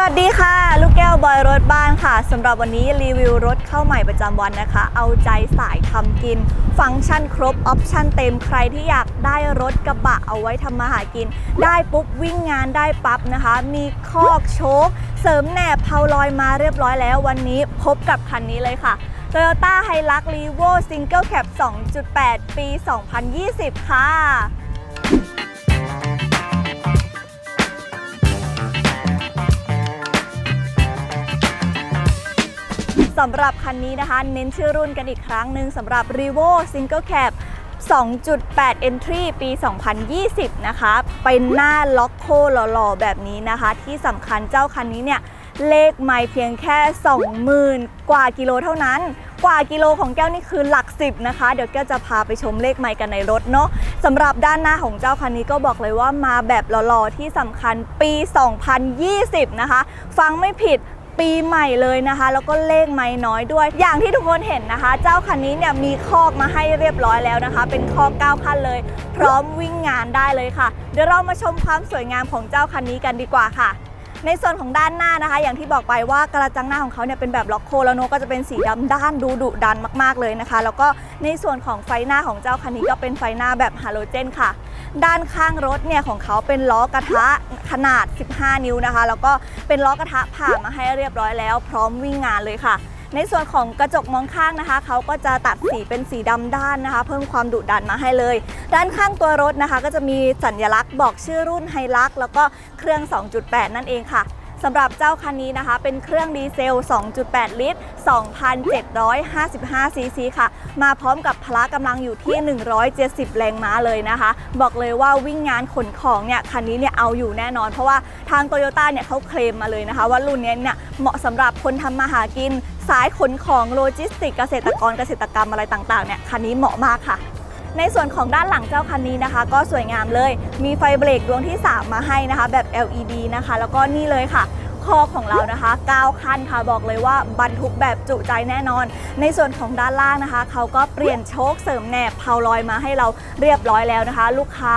วัสดีค่ะ ลูกแก้วบอยรถบ้านค่ะสำหรับวันนี้รีวิวรถเข้าใหม่ประจำวันนะคะ เอาใจสายทำกิน ฟังก์ชันครบ ออปชั่นเต็มใครที่อยากได้รถกระบะเอาไว้ทำมาหากิน ได้ปุ๊บวิ่งงานได้ปั๊บนะคะ มีคอกโชคเสริมแหนบเพาลอยมาเรียบร้อยแล้ว วันนี้พบกับคันนี้เลยค่ะ Toyota Hilux Revo Single Cab 2.8 ปี 2020 ค่ะ สำหรับคันนี้นะคะ เน้นชื่อรุ่นกันอีกครั้งหนึ่งสำหรับ r e v o Single Cab 2.8 Entry ปี 2020 นะคะ เป็นหน้าล็อกโคหล่อๆ แบบนี้นะคะ ที่สำคัญเจ้าคันนี้เนี่ย เลขไม่เพียงแค่ 20,000 กว่ากิโลเท่านั้น กว่ากิโลของแก้วนี่คือหลักสิบนะคะ เดี๋ยวแก้วจะพาไปชมเลขไม่กันในรถเนาะสำหรับด้านหน้าของเจ้าคันนี้ก็บอกเลยว่ามาแบบหล่อๆ ที่สำคัญปี 2020 นะคะ ฟังไม่ผิด ปีใหม่เลยนะคะ แล้วก็เลขไม่น้อยด้วย อย่างที่ทุกคนเห็นนะคะ เจ้าคันนี้เนี่ยมีคอกมาให้เรียบร้อยแล้วนะคะ เป็นคอก9คันเลย พร้อมวิ่งงานได้เลยค่ะ เดี๋ยวเรามาชมความสวยงามของเจ้าคันนี้กันดีกว่าค่ะในส่วนของด้านหน้านะคะ อย่างที่บอกไปว่ากระจังหน้าของเขาเนี่ยเป็นแบบล็อกโคแล้วโนก็จะเป็นสีดำด้านดูดุดันมากๆเลยนะคะ แล้วก็ในส่วนของไฟหน้าของเจ้าคันนี้ก็เป็นไฟหน้าแบบฮาโลเจนค่ะ ด้านข้างรถเนี่ยของเขาเป็นล้อกระทะขนาด 15 นิ้วนะคะ แล้วก็เป็นล้อกระทะผ่ามาให้เรียบร้อยแล้ว พร้อมวิ่งงานเลยค่ะ ในส่วนของกระจกมองข้างนะคะ เขาก็จะตัดสีเป็นสีดำด้านนะคะ เพิ่มความดุดันมาให้เลย ด้านข้างตัวรถนะคะ ก็จะมีสัญลักษณ์บอกชื่อรุ่นไฮลักแล้วก็เครื่อง 2.8 นั่นเองค่ะ สำหรับเจ้าคันนี้นะคะ เป็นเครื่องดีเซล 2.8 ลิตร 2,755 ซีซีค่ะ มาพร้อมกับพละกำลังอยู่ที่ 170 แรงม้าเลยนะคะ บอกเลยว่าวิ่งงานขนของเนี่ย คันนี้เนี่ยเอาอยู่แน่นอน เพราะว่าทางโตโยต้าเนี่ยเขาเคลมมาเลยนะคะ ว่ารุ่นนี้เนี่ยเหมาะสำหรับคนทำมาหากิน สายขนของโลจิสติกเกษตรกรเกษตรกรรมอะไรต่างๆเนี่ยคันนี้เหมาะมากค่ะ ในส่วนของด้านหลังเจ้าคันนี้นะคะ ก็สวยงามเลย มีไฟเบรกดวงที่ 3 มาให้นะคะ แบบ LED นะคะ แล้วก็นี่เลยค่ะคอของเรานะคะ9คันค่ะบอกเลยว่าบรรทุกแบบจุใจแน่นอน ในส่วนของด้านล่างนะคะ เขาก็เปลี่ยนโชคเสริมแหนบเพาลอยมาให้เราเรียบร้อยแล้วนะคะ ลูกค้า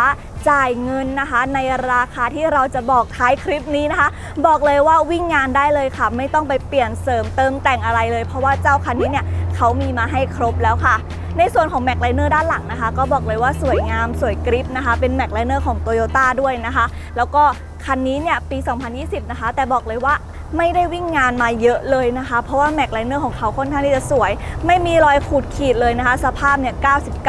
จ่ายเงินนะคะ ในราคาที่เราจะบอกท้ายคลิปนี้นะคะ บอกเลยว่าวิ่งงานได้เลยค่ะ ไม่ต้องไปเปลี่ยนเสริมเติมแต่งอะไรเลย เพราะว่าเจ้าคันนี้เนี่ยเขามีมาให้ครบแล้วค่ะ ในส่วนของแม็กไลเนอร์ด้านหลังนะคะ ก็บอกเลยว่าสวยงามสวยกริปนะคะ เป็นแม็กไลเนอร์ของ Toyota ด้วยนะคะ แล้วก็คันนี้เนี่ยปี 2020 นะคะ แต่บอกเลยว่าไม่ได้วิ่งงานมาเยอะเลยนะคะ เพราะว่าแม็กไลเนอร์ของเขาค่อนข้างที่จะสวย ไม่มีรอยขูดขีดเลยนะคะ สภาพเนี่ย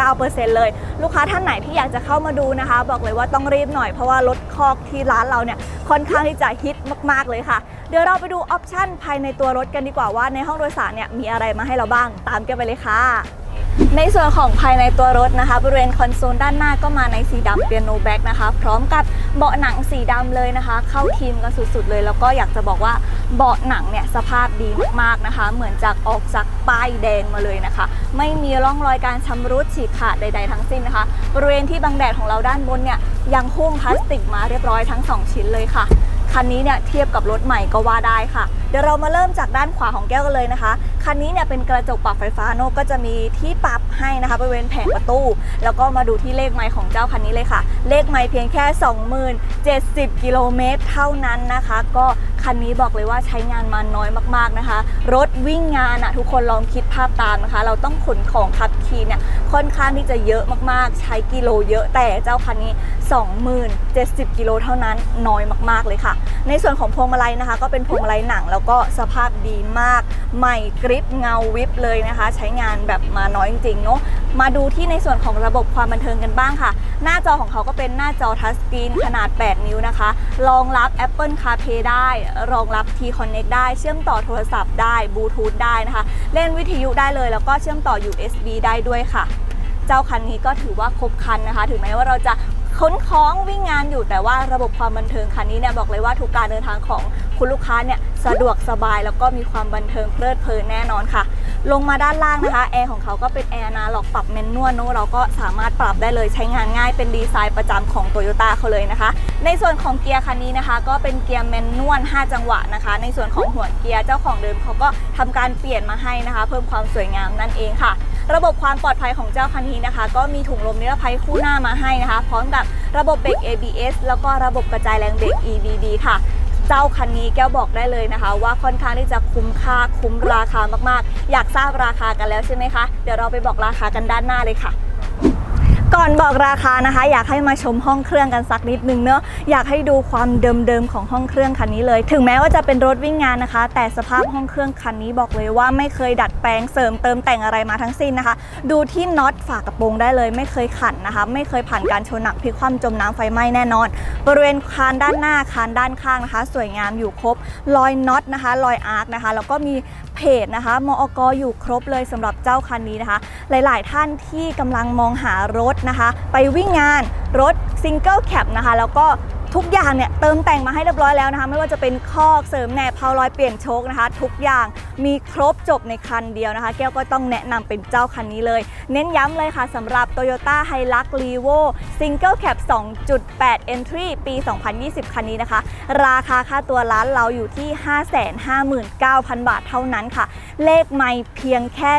99%เลย ลูกค้าท่านไหนที่อยากจะเข้ามาดูนะคะ บอกเลยว่าต้องรีบหน่อยเพราะว่ารถคอกที่ร้านเราเนี่ยค่อนข้างที่จะฮิตมาก ๆ เลยค่ะ เดี๋ยวเราไปดูออปชั่นภายในตัวรถกันดีกว่าว่าในห้องโดยสารเนี่ยมีอะไรมาให้เราบ้าง ตามกันไปเลยค่ะ ในส่วนของภายในตัวรถนะคะ บริเวณคอนโซลด้านหน้าก็มาในสีดำเปียโนแบ็กนะคะพร้อมกับเบาะหนังสีดำเลยนะคะ เข้าทีมกันสุดๆเลย แล้วก็อยากจะบอกว่าเบาะหนังเนี่ยสภาพดีมากๆนะคะ เหมือนจากออกจากป้ายแดงมาเลยนะคะ ไม่มีร่องรอยการชำรุดฉีกขาดใด ๆ ทั้งสิ้นนะคะ บริเวณที่บังแดดของเราด้านบนเนี่ยยังหุ้มพลาสติกมาเรียบร้อยทั้งสองชิ้นเลยค่ะ คันนี้เนี่ยเทียบกับรถใหม่ก็ว่าได้ค่ะ เดี๋ยวเรามาเริ่มจากด้านขวาของแก้วกันเลยนะคะ คันนี้เนี่ยเป็นกระจกปรับไฟฟ้าโนก็จะมีที่ปรับให้นะคะบริเวณแผงประตู แล้วก็มาดูที่เลขไม้ของเจ้าคันนี้เลยค่ะ เลขไม้เพียงแค่ 20,070 กิโลเมตรเท่านั้นนะคะ ก็ คันนี้บอกเลยว่าใช้งานมาน้อยมากๆนะคะ รถวิ่งงานอะทุกคนลองคิดภาพตามนะคะ เราต้องขนของขับขี่เนี่ยค่อนข้างที่จะเยอะมากๆ ใช้กิโลเยอะแต่เจ้าคันนี้ 20,070 กิโลเท่านั้นน้อยมากๆเลยค่ะ ในส่วนของพวงมาลัยนะคะ ก็เป็นพวงมาลัยหนังแล้วก็สภาพดีมาก ใหม่กริปเงาวิบเลยนะคะ ใช้งานแบบมาน้อยจริงๆเนาะมาดูที่ในส่วนของระบบความบันเทิงกันบ้างค่ะ หน้าจอของเขาก็เป็นหน้าจอทัชสกรีนขนาด 8 นิ้วนะคะ รองรับ Apple CarPlay ได้รองรับ T-Connect ได้เชื่อมต่อโทรศัพท์ได้บลูทูธได้นะคะ เล่นวิทยุได้เลยแล้วก็เชื่อมต่อ USB ได้ด้วยค่ะ เจ้าคันนี้ก็ถือว่าครบคันนะคะ ถึงแม้ว่าเราจะค้นคล้องวิ่งงานอยู่แต่ว่าระบบความบันเทิงคันนี้เนี่ยบอกเลยว่าทุกการเดินทางของคุณลูกค้าเนี่ยสะดวกสบายแล้วก็มีความบันเทิงเพลิดเพลินแน่นอนค่ะ ลงมาด้านล่างนะคะแอร์ของเขาก็เป็นแอร์นาล็อกปรับแมนนวลเนอะเราก็สามารถปรับได้เลยใช้งานง่ายเป็นดีไซน์ประจำของ t o y ยต้าเขาเลยนะคะ ในส่วนของเกียร์คันนี้นะคะ ก็เป็นเกียร์แมนนวล5 จังหวะนะคะ ในส่วนของหัวเกียร์เจ้าของเดิมเขาก็ทำการเปลี่ยนมาให้นะคะ เพิ่มความสวยงามนั่นเองค่ะ ระบบความปลอดภัยของเจ้าคันนี้นะคะ ก็มีถุงลมนิรภัยคู่หน้ามาให้นะคะ พร้อมกับระบบเบรก ABS แล้วก็ระบบกระจายแรงเบรก EBD ค่ะ เจ้าคันนี้แก้วบอกได้เลยนะคะ ว่าค่อนข้างที่จะคุ้มค่าคุ้มราคามากๆ อยากทราบราคากันแล้วใช่ไหมคะ เดี๋ยวเราไปบอกราคากันด้านหน้าเลยค่ะ ก่อนบอกราคานะคะ อยากให้มาชมห้องเครื่องกันสักนิดนึงเนอะอยากให้ดูความเดิมๆของห้องเครื่องคันนี้เลย ถึงแม้ว่าจะเป็นรถวิ่งงานนะคะ แต่สภาพห้องเครื่องคันนี้บอกเลยว่าไม่เคยดัดแปลงเสริมเติมแต่งอะไรมาทั้งสิ้นนะคะ ดูที่น็อตฝากระโปรงได้เลย ไม่เคยขันนะคะ ไม่เคยผ่านการชนหนักพลิกคว่ำจมน้ำไฟไหม้แน่นอน บริเวณคานด้านหน้าคานด้านข้างนะคะ สวยงามอยู่ครบรอยน็อตนะคะรอยอาร์คนะคะแล้วก็มีเพจนะคะมอกอยู่ครบเลยสำหรับเจ้าคันนี้นะคะ หลายๆท่านที่กำลังมองหารถนะคะ ไปวิ่งงานรถซิงเกิลแคปนะคะ แล้วก็ทุกอย่างเนี่ยเติมแต่งมาให้เรียบร้อยแล้วนะคะ ไม่ว่าจะเป็นคอกเสริมแหนบเพาลอยเปลี่ยนโชคนะคะ ทุกอย่าง มีครบจบในคันเดียวนะคะ แก้วก็ต้องแนะนำเป็นเจ้าคันนี้เลย เน้นย้ำเลยค่ะสำหรับ Toyota Hilux Revo Single Cab 2.8 Entry ปี 2020 คันนี้นะคะ ราคาค่าตัวร้านเราอยู่ที่ 559,000 บาทเท่านั้นค่ะ เลขไม่เพียงแค่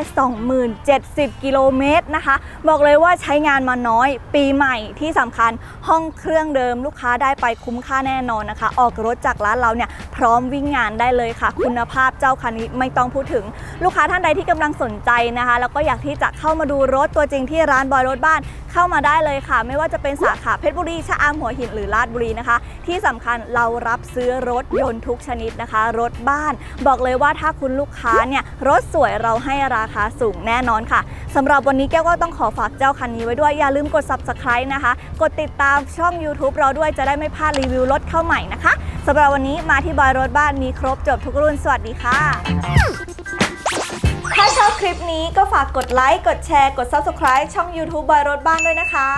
2070 กิโลเมตรนะคะ บอกเลยว่าใช้งานมาน้อย ปีใหม่ที่สำคัญห้องเครื่องเดิมลูกค้าได้ไปคุ้มค่าแน่นอนนะคะ ออกรถจากร้านเราเนี่ยพร้อมวิ่งงานได้เลยค่ะ คุณภาพเจ้าคันนี้ไม่ต้องพูดถึงลูกค้าท่านใดที่กำลังสนใจนะคะ แล้วก็อยากที่จะเข้ามาดูรถตัวจริงที่ร้านบอยรถบ้านเข้ามาได้เลยค่ะ ไม่ว่าจะเป็นสาขาเพชรบุรีชะอำหัวหินหรือลาดบุรีนะคะ ที่สำคัญเรารับซื้อรถยนต์ทุกชนิดนะคะ รถบ้าน บอกเลยว่าถ้าคุณลูกค้าเนี่ยรถสวยเราให้ราคาสูงแน่นอนค่ะสำหรับวันนี้แก้วก็ต้องขอฝากเจ้าคันนี้ไว้ด้วยอย่าลืมกด subscribe นะคะ กดติดตามช่อง YouTube เราด้วยจะได้ไม่พลาดรีวิวรถเข้าใหม่นะคะ สำหรับวันนี้มาที่บอยรถบ้านมีครบจบทุกรุ่นสวัสดีค่ะ ถ้าชอบคลิปนี้ก็ฝากกดไลค์ กดแชร์ กด Subscribe ช่อง YouTube บอยรถบ้านด้วยนะคะ